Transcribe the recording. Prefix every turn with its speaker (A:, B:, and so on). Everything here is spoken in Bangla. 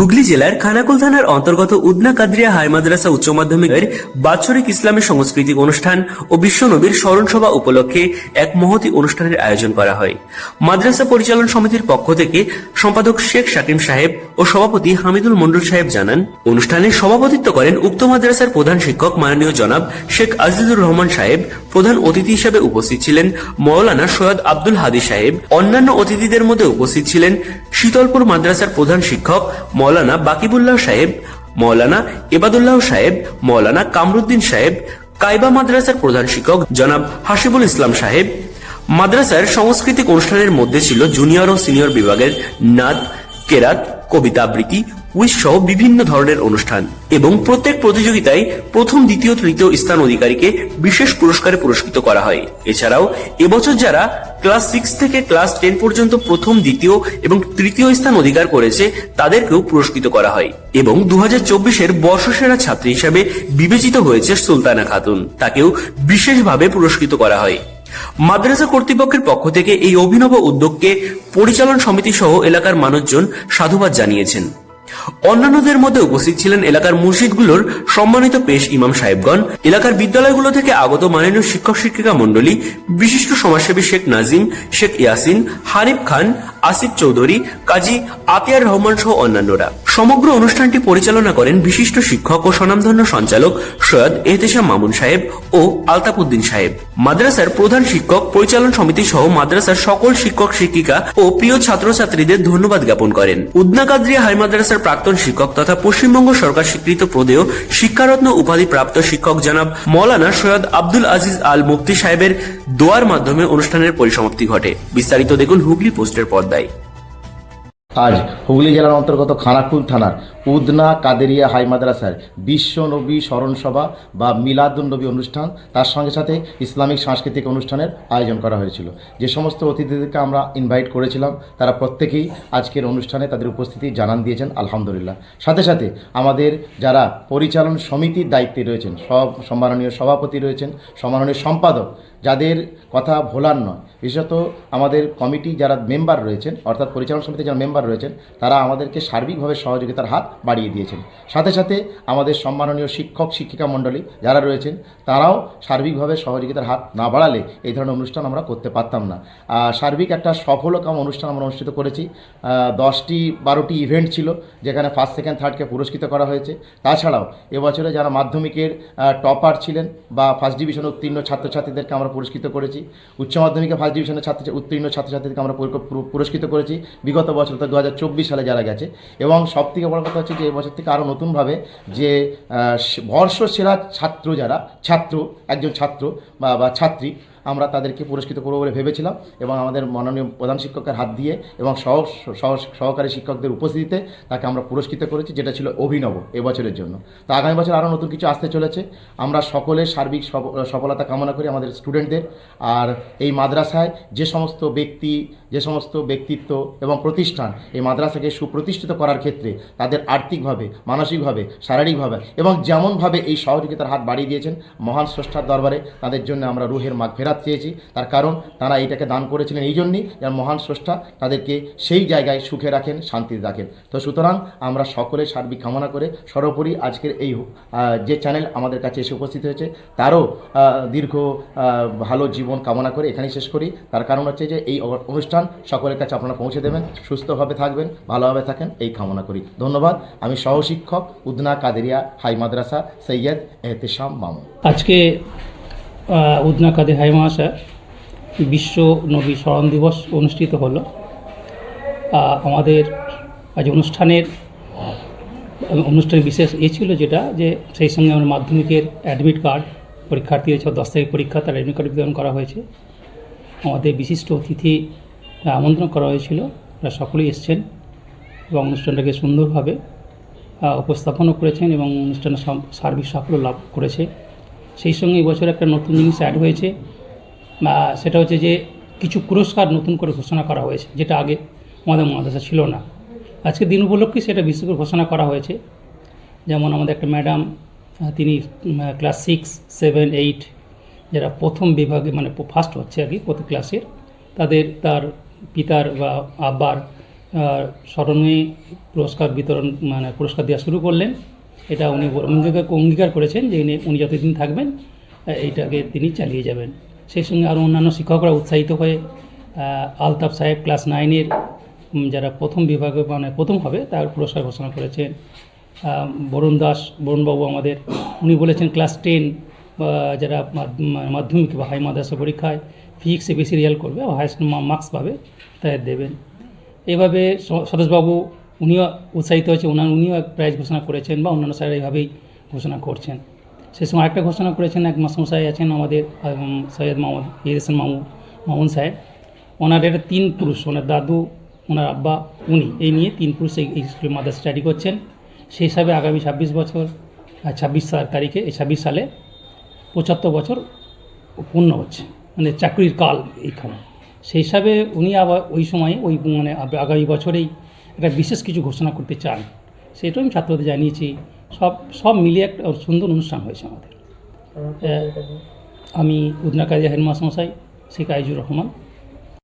A: হুগলি জেলার খানাকুল থানার অন্তর্গত উদনা কাদরিয়া হাই মাদ্রাসা উচ্চ মাধ্যমিকের বাৎসরিক ইসলামী সাংস্কৃতিক অনুষ্ঠান ও বিশ্বনবীর স্মরণ সভা উপলক্ষে এক মহতি অনুষ্ঠানের আয়োজন করা হয়। মাদ্রাসা পরিচালন সমিতির পক্ষ থেকে সম্পাদক শেখ শাকিম সাহেব ও সভাপতি হামিদুল মন্ডল সাহেব জানান, অনুষ্ঠানে সভাপতিত্ব করেন উক্ত মাদ্রাসার প্রধান শিক্ষক মাননীয় জনাব শেখ আজিজুর রহমান সাহেব, প্রধান অতিথি হিসেবে উপস্থিত ছিলেন মৌলানা সৈয়দ আব্দুল হাদি সাহেব, অন্যান্য অতিথিদের মধ্যে উপস্থিত ছিলেন শীতলপুর মাদ্রাসার প্রধান শিক্ষক মৌলানা বাকিবুল্লাহ সাহেব, মৌলানা এবাদুল্লাহ সাহেব, মৌলানা কামরুদ্দিন সাহেব কাইবা মাদ্রাসার প্রধান শিক্ষক জনাব হাসিবুল ইসলাম সাহেব। মাদ্রাসার সাংস্কৃতিক অনুষ্ঠানের মধ্যে ছিল জুনিয়র ও সিনিয়র বিভাগের নাদ, কেরাত, কবিতা আবৃত্তি কুইজ সহ বিভিন্ন ধরনের অনুষ্ঠান এবং প্রত্যেক প্রতিযোগিতায় প্রথম, দ্বিতীয়, তৃতীয় স্থান অধিকারীকে বিশেষ পুরস্কারে পুরস্কৃত করা হয়। এছাড়াও, এবছর যারা ক্লাস সিক্স থেকে ক্লাস টেন পর্যন্ত প্রথম, দ্বিতীয় এবং তৃতীয় স্থান অধিকার করেছে, তাদেরকেও পুরস্কৃত করা হয় এবং দু হাজার চব্বিশের বর্ষসেরা ছাত্রী হিসাবে বিবেচিত হয়েছে সুলতানা খাতুন। তাকেও বিশেষভাবে পুরস্কৃত করা হয়। মাদ্রাসা কর্তৃপক্ষের পক্ষ থেকে এই অভিনব উদ্যোগকে পরিচালন সমিতি সহ এলাকার মানুষজন সাধুবাদ জানিয়েছেন। অন্যান্যদের মধ্যে উপস্থিত ছিলেন এলাকার মসজিদগুলোর সম্মানিত পেশ ইমাম সাহেবগণ। এলাকার বিদ্যালয়গুলো থেকে আগত মাননীয় শিক্ষক শিক্ষিকা মন্ডলী বিশিষ্ট সমাজসেবী শেখ নাজিম, শেখ ইয়াসিন হারিফ খান আসিফ চৌধুরী, কাজী আতিয়ার রহমান সহ অন্যান্যরা। সমগ্র অনুষ্ঠানটি পরিচালনা করেন বিশিষ্ট শিক্ষক ও স্বনামধন্য সঞ্চালক সৈয়দ এহতেশাম মামুন সাহেব ও আলতাফুদ্দিন সাহেব। মাদ্রাসার প্রধান শিক্ষক, পরিচালন সমিতি সহ মাদ্রাসার সকল শিক্ষক, শিক্ষিকা ও প্রিয় ছাত্রছাত্রীদের ধন্যবাদ জ্ঞাপন করেন। উদনা কাদরিয়া হাই মাদ্রাসার প্রাক্তন শিক্ষক তথা পশ্চিমবঙ্গ সরকার স্বীকৃত প্রদেয় শিক্ষারত্ন উপাধি প্রাপ্ত শিক্ষক জনাব মৌলানা সৈয়দ আব্দুল আজিজ আল মুফতি সাহেবের দোয়ার মাধ্যমে অনুষ্ঠানের পরিসমাপ্তি ঘটে। বিস্তারিত দেখুন হুগলি পোস্টের পর্দায়
B: আজ হুগলি জেলার অন্তর্গত খানাকুল থানার উদনা কাদেরিয়া হাই মাদ্রাসার বিশ্ব নবী স্মরণ সভা বা মিলাদুন নবী অনুষ্ঠান, তার সঙ্গে সাথে ইসলামিক সাংস্কৃতিক অনুষ্ঠানের আয়োজন করা হয়েছিল। যে সমস্ত অতিথিদেরকে আমরা ইনভাইট করেছিলাম, তারা প্রত্যেকেই আজকের অনুষ্ঠানে তাদের উপস্থিতি জানান দিয়েছেন, আলহামদুলিল্লাহ। সাথে সাথে আমাদের যারা পরিচালন সমিতির দায়িত্বে রয়েছেন, সব সম্মাননীয় সভাপতি রয়েছেন, সম্মাননীয় সম্পাদক, যাদের কথা ভোলার নয়, বিশেষত আমাদের কমিটি যারা মেম্বার রয়েছেন, অর্থাৎ পরিচালনা সমিতির যারা মেম্বার রয়েছেন, তারা আমাদেরকে সার্বিকভাবে সহযোগিতার হাত বাড়িয়ে দিয়েছেন। সাথে সাথে আমাদের সম্মাননীয় শিক্ষক, শিক্ষিকা মণ্ডলী যারা রয়েছেন, তারাও সার্বিকভাবে সহযোগিতার হাত না বাড়ালে এই ধরনের অনুষ্ঠান আমরা করতে পারতাম না। সার্বিক একটা সফলকাম অনুষ্ঠান আমরা অনুষ্ঠিত করেছি। দশটি, বারোটি ইভেন্ট ছিল, যেখানে ফার্স্ট সেকেন্ড থার্ডকে পুরস্কৃত করা হয়েছে। তাছাড়াও এবছরে যারা মাধ্যমিকের টপার ছিলেন বা ফার্স্ট ডিভিশনে উত্তীর্ণ ছাত্রছাত্রীদেরকে আমরা পুরস্কৃত করেছি। উচ্চ মাধ্যমিকে ফার্স্ট ডিভিশনের ছাত্র উত্তীর্ণ ছাত্রছাত্রীদেরকে আমরা পুর- পুর- পুরস্কৃত করেছি। বিগত বছর তো দু হাজার চব্বিশ সালে যারা গেছে। এবং সব থেকে বড় কথা হচ্ছে যে এবছর থেকে আরও নতুনভাবে যে বর্ষসেরা বর্ষ সেরা ছাত্র যারা, ছাত্র, একজন ছাত্র বা ছাত্রী আমরা তাদেরকে পুরস্কৃত করব বলে ভেবেছিলাম এবং আমাদের মাননীয় প্রধান শিক্ষকের হাত দিয়ে এবং সহ, সহ- সহকারী শিক্ষকদের উপস্থিতিতে তাকে আমরা পুরস্কৃত করেছি, যেটা ছিল অভিনব এবছরের জন্য। তো আগামী বছর আরও নতুন কিছু আসতে চলেছে। আমরা সকলের সার্বিক সফলতা কামনা করি আমাদের স্টুডেন্টদের। আর এই মাদ্রাসায় যে সমস্ত ব্যক্তি, যে সমস্ত ব্যক্তিত্ব এবং প্রতিষ্ঠান এই মাদ্রাসাকে সুপ্রতিষ্ঠিত করার ক্ষেত্রে তাদের আর্থিকভাবে, মানসিকভাবে, শারীরিকভাবে এবং যেমনভাবে এই সহযোগিতার হাত বাড়িয়ে দিয়েছেন মহান স্রষ্টার দরবারে, তাদের জন্য আমরা রুহের মাগ ফেরাত চেয়েছি। তার কারণ তারা এইটাকে দান করেছিলেন এই জন্যই যেন মহান স্রষ্টা তাদেরকে সেই জায়গায় সুখে রাখেন, শান্তিতে রাখেন। তো সুতরাং আমরা সকলের সার্বিক কামনা করে সর্বোপরি আজকের এই যে চ্যানেল আমাদের কাছে এসে উপস্থিত হয়েছে, তারও দীর্ঘ ভালো জীবন কামনা করে এখানেই শেষ করি। তার কারণ হচ্ছে যে এই অনুষ্ঠান সকলের কাছে আপনারা পৌঁছে দেবেন, সুস্থভাবে থাকবেন, ভালোভাবে থাকেন, এই কামনা করি। ধন্যবাদ। আমি সহশিক্ষক উদনা কাদেরিয়া, হাই মাদ্রাসা, সৈয়দ এহতেশাম মামুন।
C: আজকে উদনা কাদের হাই মহাশয় বিশ্ব নবী স্মরণ দিবস অনুষ্ঠিত হলো। আমাদের আজ অনুষ্ঠানের অনুষ্ঠানের বিশেষ এ ছিল যেটা যে সেই সঙ্গে আমার মাধ্যমিকের অ্যাডমিট কার্ড পরীক্ষার্থী হয়েছে দশ তারিখ পরীক্ষা, তার অ্যাডমিট কার্ড বিতরণ করা হয়েছে। আমাদের বিশিষ্ট অতিথি আমন্ত্রণ করা হয়েছিল তারা সকলেই এসছেন এবং অনুষ্ঠানটাকে সুন্দরভাবে উপস্থাপনও করেছেন এবং অনুষ্ঠানে সম- সার্বিক সাফল্য লাভ করেছে। সেই সঙ্গে এবছর একটা নতুন জিনিস অ্যাড হয়েছে আহ, সেটা হচ্ছে যে কিছু পুরস্কার নতুন করে ঘোষণা করা হয়েছে যেটা আগে আমাদের মাদ্রাসা ছিল না। আজকে দিন উপলক্ষে সেটা বিশেষ করে ঘোষণা করা হয়েছে। যেমন আমাদের একটা ম্যাডাম তিনি ক্লাস সিক্স সেভেন এইট যারা প্রথম বিভাগে মানে ফার্স্ট হচ্ছে আর কি প্রতি ক্লাসের তাদের তার পিতার বা আব্বার স্মরণে পুরস্কার বিতরণ মানে পুরস্কার দেওয়া শুরু করলেন। এটা উনি অঙ্গীকার অঙ্গীকার করেছেন যে উনি যতদিন থাকবেন এইটাকে তিনি চালিয়ে যাবেন। সেই সঙ্গে আরও অন্যান্য শিক্ষকরা উৎসাহিত হয়ে আলতাফ সাহেব ক্লাস নাইনের যারা প্রথম বিভাগে মানে প্রথম হবে, তার পুরস্কার ঘোষণা করেছেন। বরুণ দাস, বরুণবাবু আমাদের, উনি বলেছেন ক্লাস টেন যারা মাধ্য- মাধ্যমিক বা হাই মাদ্রাসা পরীক্ষায় ফিজিক্সে বেশি রেজাল্ট করবে বা হাইস্ট মার্কস পাবে, তাদের দেবেন। এভাবে স- সতেশবাবু উনিও উৎসাহিত হয়েছে ওনার উনিও এক প্রাইজ ঘোষণা করেছেন বা অন্যান্য স্যার এইভাবেই ঘোষণা করছেন। সে সময় আরেকটা ঘোষণা করেছেন এক মাসমশাই আছেন আমাদের সৈয়দ মোহাম্মদ ইরিসান মামু, মামুন সাহেব ওনার এটা তিন পুরুষ, ওনার দাদু, ওনার আব্বা, উনি, এই নিয়ে তিন পুরুষ এই স্কুলে মাদ্রাসা স্টাডি করছেন। সেই হিসাবে আগামী ছাব্বিশ বছর ছাব্বিশ তারিখে, এই ছাব্বিশ সালে পঁচাত্তর বছর পূর্ণ হচ্ছে মানে চাকরির কাল এইখানে। সেই হিসাবে উনি আবার ওই সময়ে, ওই মানে আগামী বছরেই একটা বিশেষ কিছু ঘোষণা করতে চান সেটাও আমি ছাত্রদের জানিয়েছি। সব সব মিলিয়ে একটা সুন্দর অনুষ্ঠান হয়েছে আমাদের। আমি উদনা কাজী হেডমাস্টার মশাই শেখ আইজুর রহমান